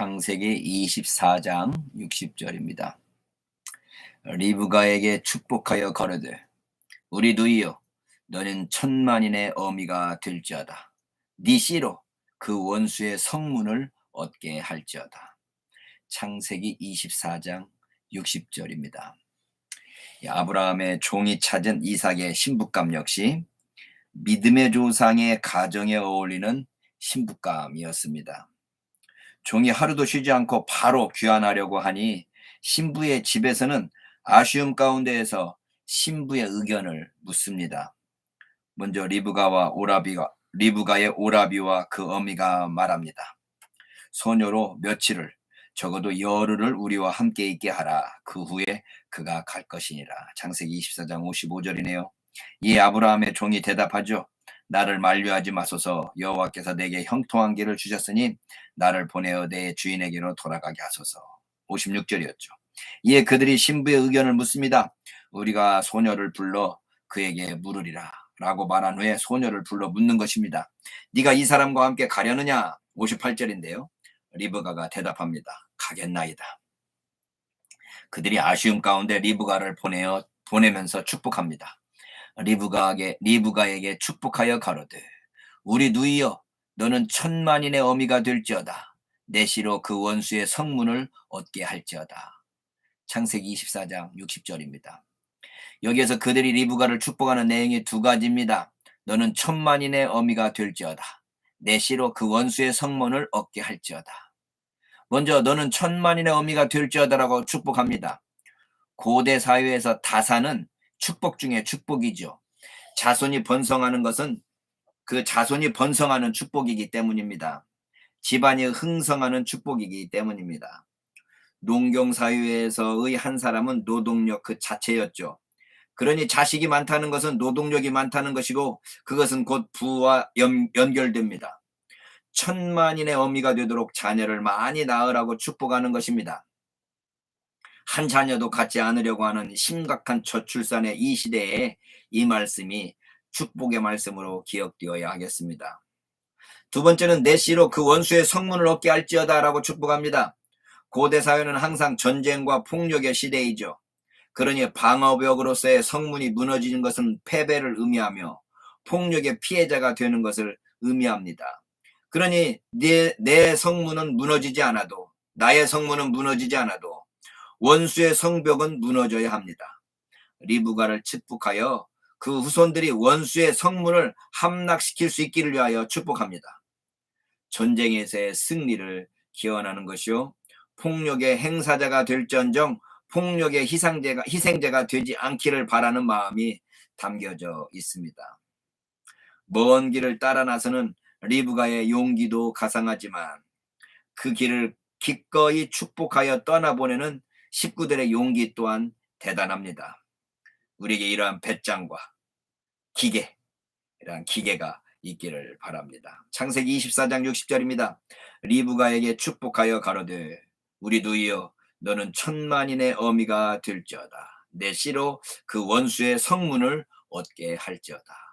창세기 24장 60절입니다. 리브가에게 축복하여 거르되 우리 누이여 너는 천만인의 어미가 될지어다. 네 씨로 그 원수의 성문을 얻게 할지어다. 창세기 24장 60절입니다. 아브라함의 종이 찾은 이삭의 신부감 역시 믿음의 조상의 가정에 어울리는 신부감이었습니다. 종이 하루도 쉬지 않고 바로 귀환하려고 하니 신부의 집에서는 아쉬움 가운데에서 신부의 의견을 묻습니다. 먼저 리브가와 오라비가 리브가의 오라비와 그 어미가 말합니다. 소녀로 며칠을 적어도 열흘을 우리와 함께 있게 하라. 그 후에 그가 갈 것이니라. 창세기 24장 55절이네요. 이 아브라함의 종이 대답하죠. 나를 만류하지 마소서 여호와께서 내게 형통한 길을 주셨으니 나를 보내어 내 주인에게로 돌아가게 하소서. 56절이었죠. 이에 그들이 신부의 의견을 묻습니다. 우리가 소녀를 불러 그에게 물으리라. 라고 말한 후에 소녀를 불러 묻는 것입니다. 네가 이 사람과 함께 가려느냐? 58절인데요. 리브가가 대답합니다. 가겠나이다. 그들이 아쉬움 가운데 리브가를 보내어 보내면서 축복합니다. 리브가에게 리브가에게 축복하여 가로되 우리 누이여 너는 천만인의 어미가 될지어다. 내 시로 그 원수의 성문을 얻게 할지어다. 창세기 24장 60절입니다. 여기에서 그들이 리브가를 축복하는 내용이 두 가지입니다. 너는 천만인의 어미가 될지어다. 내 시로 그 원수의 성문을 얻게 할지어다. 먼저 너는 천만인의 어미가 될지어다라고 축복합니다. 고대 사회에서 다사는 축복 중에 축복이죠. 자손이 번성하는 것은 그 자손이 번성하는 축복이기 때문입니다. 집안이 흥성하는 축복이기 때문입니다. 농경 사회에서의 한 사람은 노동력 그 자체였죠. 그러니 자식이 많다는 것은 노동력이 많다는 것이고 그것은 곧 부와 연, 연결됩니다. 천만인의 어미가 되도록 자녀를 많이 낳으라고 축복하는 것입니다. 한 자녀도 갖지 않으려고 하는 심각한 저출산의 이 시대에 이 말씀이 축복의 말씀으로 기억되어야 하겠습니다. 두 번째는 내 씨로 그 원수의 성문을 얻게 할지어다라고 축복합니다. 고대 사회는 항상 전쟁과 폭력의 시대이죠. 그러니 방어벽으로서의 성문이 무너지는 것은 패배를 의미하며 폭력의 피해자가 되는 것을 의미합니다. 그러니 내, 내 성문은 무너지지 않아도 나의 성문은 무너지지 않아도 원수의 성벽은 무너져야 합니다. 리브가를 축복하여 그 후손들이 원수의 성문을 함락시킬 수 있기를 위하여 축복합니다. 전쟁에서의 승리를 기원하는 것이요. 폭력의 행사자가 될전정 폭력의 희생제가, 희생제가 되지 않기를 바라는 마음이 담겨져 있습니다. 먼 길을 따라 나서는 리브가의 용기도 가상하지만 그 길을 기꺼이 축복하여 떠나보내는 식구들의 용기 또한 대단합니다. 우리에게 이러한 배짱과 기계, 이러한 기계가 있기를 바랍니다. 창세기 24장 60절입니다. 리브가에게 축복하여 가로되 우리 누이여 너는 천만인의 어미가 될지어다. 내 씨로 그 원수의 성문을 얻게 할지어다.